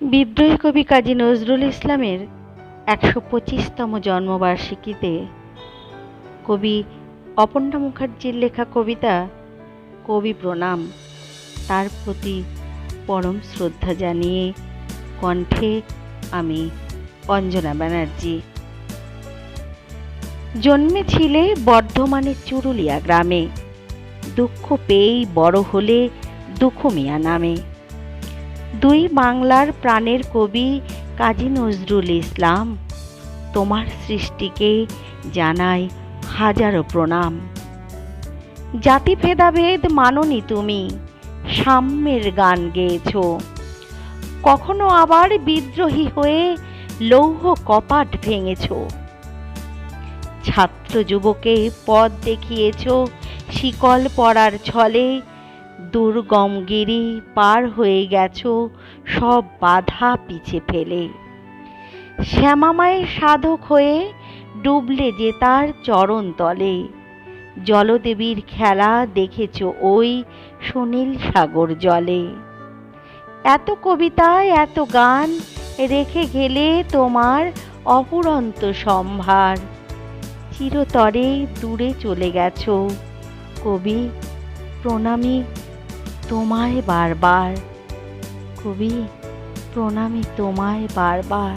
বিদ্রোহী কবি কাজী নজরুল ইসলামের একশো পঁচিশতম জন্মবার্ষিকীতে কবি অপর্ণা মুখার্জির লেখা কবিতা কবি প্রণাম, তার প্রতি পরম শ্রদ্ধা জানিয়ে কণ্ঠে আমি অঞ্জনা ব্যানার্জি। জন্মেছিলে বর্ধমানের চুরুলিয়া গ্রামে, দুঃখ পেয়েই বড় হলে দুঃখ মিয়া নামে। দুই বাংলার প্রাণের কবি কাজী নজরুল ইসলাম। তোমার সৃষ্টিকে জানাই হাজারো প্রণাম। জাতি ভেদাভেদ মাননি তুমি, সাম্যের গান গেয়েছ। কখনো আবার বিদ্রোহী হয়ে লৌহ কপাট ভেঙেছ। ছাত্র যুবকে পথ দেখিয়েছ, শিকল পড়ার ছলে দুর্গম গিরি পার হয়ে গেছ, সব বাধা পিছে ফেলে। শ্যামামায়ের সাধক হয়ে ডুবলে যে তার চরণ তলে। জলদেবীর খেলা দেখেছ ওই সুনীল সাগর জলে। এত কবিতা, এত গান রেখে গেলে তোমার অপুরন্ত সম্ভার। চিরতরে দূরে চলে গেছো। কবি প্রণামী তোমায় বারবার কবি প্রণামী তোমায় বারবার।